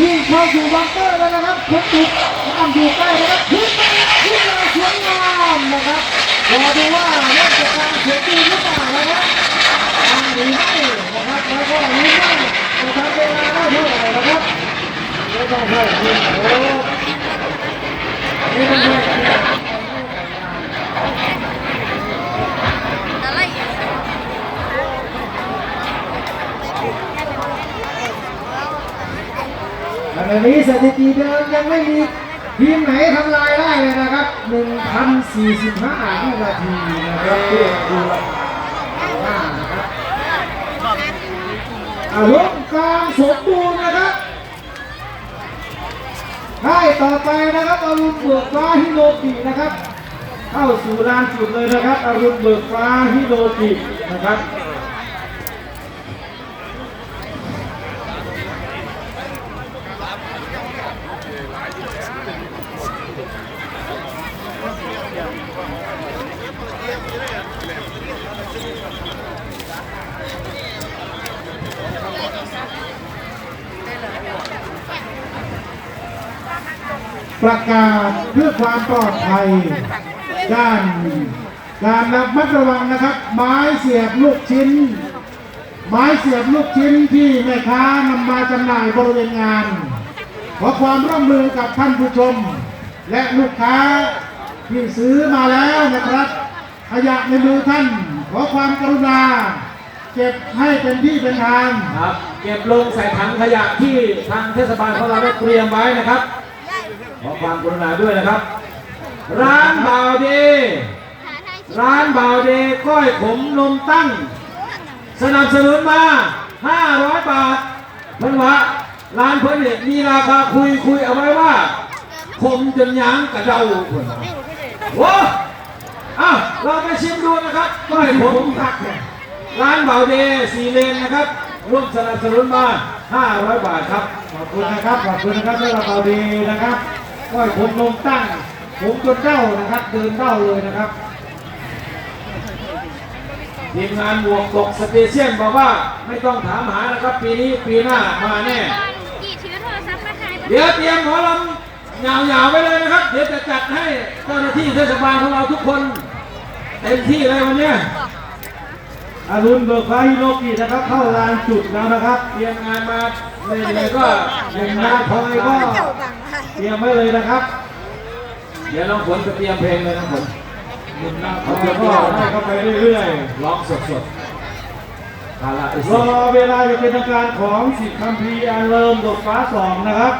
ยิงเข้าสู่บังเกอร์แล้วนะครับคนจุดน้ำอยู่ใกล้นะครับขึ้นมาขึ้นมาสวยงามนะครับรอดูว่าเล่นจะการเสียตีหรือเปล่านะครับทำหรือไม่นะครับแล้วก็รู้ว่าจะทำเวลาได้เท่าไหร่นะครับไม่ต้องเข้าทีมโอ้นี่ไม่ใช่ อะไร ขณะนี้สถิติเดิมยังไม่มีทีมไหนทำลายได้เลยนะครับ1,045วินาทีนะครับเพื่อดูราคานะครับอารมณ์กลางสมบูรณ์นะครับได้ต่อไปนะครับอรุณเบิกฟ้าฮิโรกินะครับ เข้าสู่ลานจุดเลยนะครับอรุณเบิกฟ้าฮิโรกินะครับ ประกาศเพื่อความปลอดภัย ด้านการระมัดระวังนะครับ ไม้เสียบลูกชิ้น ไม้เสียบลูกชิ้นที่แม่ค้านำมาจำหน่ายบริเวณงาน ขอความร่วมมือกับท่านผู้ชม และลูกค้าที่ซื้อมาแล้วนะครับขยะในมือท่าน ขอความกรุณา เก็บให้เป็นที่เป็นทาง ครับ เก็บลงใส่ถังขยะที่ทางเทศบาลของเราได้เตรียมไว้นะครับ อความกรุณาด้วยนะครับ ร้านบ่าวเดร้านบ่าวเดก้อยขมนมตั้ง สนับสนุนมา 500 บาทเพิ่นว่าร้านเพิ่นเนี่ยมีราคาคุยคุยเอาไว้ว่า ขมจนยั้งกระเดาเพิ่นว่าโอ้อ้าวเราไปชิมดูนะครับก้อยขมตักเนี่ยร้านบ่าวเดสีเลนนะครับร่วมสนับสนุนมา 500 บาทครับ ขอบคุณนะครับ ขอบคุณนะครับสำหรับเราดีนะครับ ก้อยผมลงตั้ง ผมจนเด้านะครับ เดินเด้าเลยนะครับทีมงานบวกตกสเตเชียนบอกว่าไม่ต้องถามหานะครับ ปีนี้ปีหน้ามาแน่ กี่ถือโทรศัพท์มาถ่ายเดี๋ยวเตรียมหมอลำยาวๆไว้เลยนะครับ เดี๋ยวจะจัดให้เจ้าหน้าที่เทศบาลของเราทุกคนเต็มที่เลยวันเนี้ยอรุณเบิกฟ้าฮิโรกินะครับ เข้าลานจุดแล้วนะครับ เตรียมงานมาเลยๆก็หนึ่งนาคอยก็ เตรียมไว้เลยนะครับ เดี๋ยวน้องฝนจะเตรียมเพลงเลยน้องฝนหนึ่งนาคอยก็ให้เข้าไปเรื่อยร้องสดๆคาราเอๆรสอเวลาจะเป็นทางการของสิทธิ์คัมภีร์อันเริ่มดกฟ้าสองนะครับ